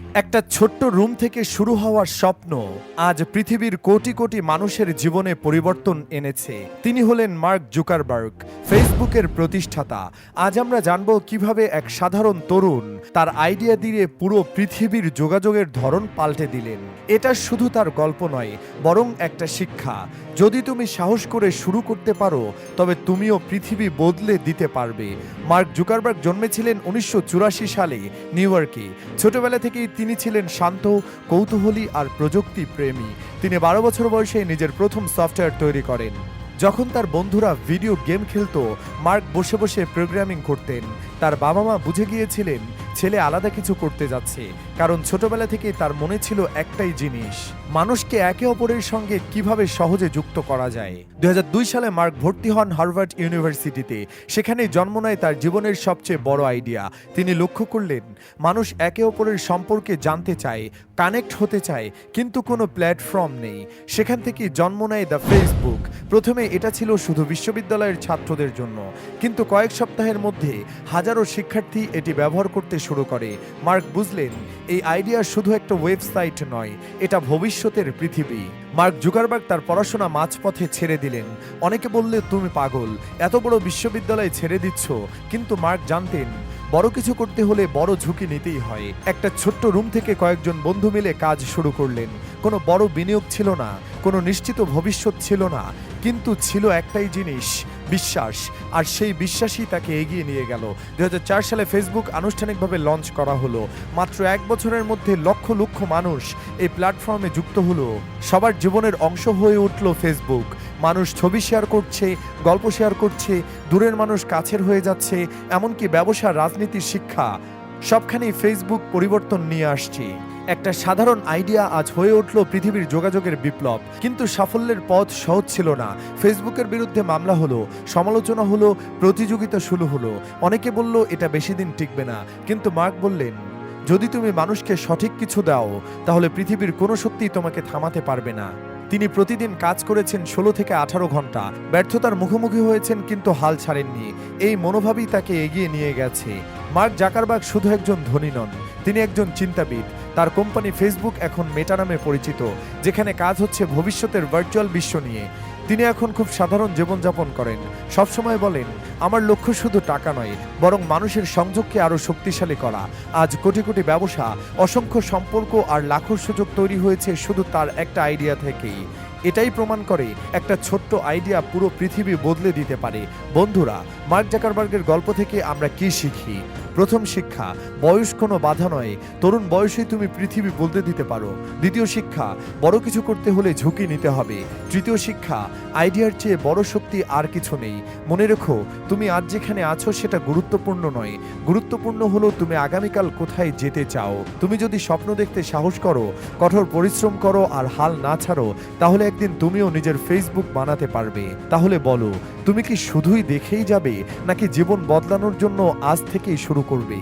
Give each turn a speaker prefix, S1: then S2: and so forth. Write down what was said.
S1: একটা ছোট্ট রুম থেকে শুরু হওয়ার স্বপ্ন আজ পৃথিবীর কোটি কোটি মানুষের জীবনে পরিবর্তন এনেছে। তিনি হলেন মার্ক জুকারবার্গ, ফেসবুকের প্রতিষ্ঠাতা। আজ আমরা জানব কীভাবে এক সাধারণ তরুণ তার আইডিয়া দিয়ে পুরো পৃথিবীর যোগাযোগের ধরন পাল্টে দিলেন। এটা শুধু তার গল্প নয়, বরং একটা শিক্ষা। যদি তুমি সাহস করে শুরু করতে পারো, তবে তুমিও পৃথিবী বদলে দিতে পারবে। মার্ক জুকারবার্গ জন্মেছিলেন উনিশশো চুরাশি সালে নিউ ইয়র্কে। ছোটবেলা থেকেই তিনি ছিলেন শান্ত, কৌতূহলী আর প্রযুক্তি প্রেমী। তিনি বারো বছর বয়সে নিজের প্রথম সফটওয়্যার তৈরি করেন। যখন তার বন্ধুরা ভিডিও গেম খেলত, মার্ক বসে বসে প্রোগ্রামিং করতেন। তার বাবা মা বুঝে গিয়েছিলেন ছেলে আলাদা কিছু করতে যাচ্ছে, কারণ ছোটবেলা থেকে তার মনে ছিল একটাই জিনিস। মানুষকে একে অপরের সঙ্গে কীভাবে সহজে যুক্ত করা যায়? দুই হাজার দুই সালে মার্ক ভর্তি হন হার্ভার্ড ইউনিভার্সিটিতে। সেখানে জন্ম নেয় তার জীবনের সবচেয়ে বড় আইডিয়া। তিনি লক্ষ্য করলেন, মানুষ একে অপরের সম্পর্কে জানতে চায়, কানেক্ট হতে চায়, কিন্তু কোনো প্ল্যাটফর্ম নেই। সেখান থেকে জন্ম নেয় দ্য ফেসবুক। প্রথমে এটা ছিল শুধু বিশ্ববিদ্যালয়ের ছাত্রদের জন্য। কিন্তু কয়েক সপ্তাহের মধ্যে হাজারো শিক্ষার্থী এটি ব্যবহার করতে শুরু করে। মার্ক বুঝলেন, এই আইডিয়া শুধু একটা ওয়েবসাইট নয়, এটা ভবিষ্যতের পৃথিবী। মার্ক জুকারবার্গ তার পড়াশোনা মাঝপথে ছেড়ে দিলেন। অনেকে বললে, তুমি পাগল, এত বড় বিশ্ববিদ্যালয়ে ছেড়ে দিচ্ছ। কিন্তু মার্ক জানতেন, বড় কিছু করতে হলে বড় ঝুঁকি নিতেই হয়। একটা ছোট্ট রুম থেকে কয়েকজন বন্ধু মিলে কাজ শুরু করলেন। কোনো বড় বিনিয়োগ ছিল না, কোনো নিশ্চিত ভবিষ্যৎ ছিল না। কিন্তু ছিল একটাই জিনিস, বিশ্বাস। আর সেই বিশ্বাসই তাকে এগিয়ে নিয়ে গেল। দু হাজার চার সালে ফেসবুক আনুষ্ঠানিকভাবে লঞ্চ করা হলো। মাত্র এক বছরের মধ্যে লক্ষ লক্ষ মানুষ এই প্ল্যাটফর্মে যুক্ত হলো। সবার জীবনের অংশ হয়ে উঠল ফেসবুক মানুষ ছবি শেয়ার করছে, গল্প শেয়ার করছে, দূরের মানুষ কাছের হয়ে যাচ্ছে, এমনকি ব্যবসা, রাজনীতির শিক্ষা। সবখানেই ফেসবুক পরিবর্তন নিয়ে আসছে। একটা সাধারণ আইডিয়া আজ হয়ে উঠল পৃথিবীর যোগাযোগের বিপ্লব। কিন্তু সাফল্যের পথ সহজ ছিল না। ফেসবুকের বিরুদ্ধে মামলা হলো, সমালোচনা হলো, প্রতিযোগিতা শুরু হলো। অনেকে বলল, এটা বেশি দিন টিকবে না। কিন্তু মার্ক বললেন, যদি তুমি মানুষকে সঠিক কিছু দাও, তাহলে পৃথিবীর কোনো শক্তিই তোমাকে থামাতে পারবে না। তিনি প্রতিদিন কাজ করেছেন ষোলো থেকে আঠারো ঘণ্টা। ব্যর্থতার মুখোমুখি হয়েছেন কিন্তু হাল ছাড়েননি। এই মনোভাবই তাকে এগিয়ে নিয়ে গেছে। মার্ক জাকারবাগ শুধু একজন ধনী নন, তিনি একজন চিন্তাবিদ। তার কোম্পানি ফেসবুক এখন মেটা নামে পরিচিত, যেখানে কাজ হচ্ছে ভবিষ্যতের ভার্চুয়াল বিশ্ব নিয়ে। তিনি এখন খুব সাধারণ জীবনযাপন করেন। সবসময় বলেন, আমার লক্ষ্য শুধু টাকা নয়, বরং মানুষের সংযোগকে আরও শক্তিশালী করা। আজ কোটি কোটি ব্যবসা, অসংখ্য সম্পর্ক আর লাখো সুযোগ তৈরি হয়েছে শুধু তার একটা আইডিয়া থেকেই। এটাই প্রমাণ করে একটা ছোট্ট আইডিয়া পুরো পৃথিবী বদলে দিতে পারে। বন্ধুরা, মার্ক জাকারবার্গের গল্প থেকে আমরা কি শিখি? প্রথম শিক্ষা, বয়স কোনো বাধা নয়। তরুণ বয়সেই তুমি পৃথিবী বদলে দিতে পারো। দ্বিতীয় শিক্ষা, বড় কিছু করতে হলে ঝুঁকি নিতে হবে। তৃতীয় শিক্ষা, আইডিয়ার চেয়ে বড় শক্তি আর কিছু নেই। মনে রেখো, তুমি আজ যেখানে আছো সেটা গুরুত্বপূর্ণ নয়। গুরুত্বপূর্ণ হলো তুমি আগামীকাল কোথায় যেতে চাও। তুমি যদি স্বপ্ন দেখতে সাহস করো, কঠোর পরিশ্রম করো আর হাল না ছাড়ো, তাহলে একদিন তুমিও নিজের ফেসবুক বানাতে পারবে। তাহলে বলো, তুমি কি শুধুই দেখেই যাবে, নাকি জীবন বদলানোর জন্য আজ থেকেই শুরু করবে?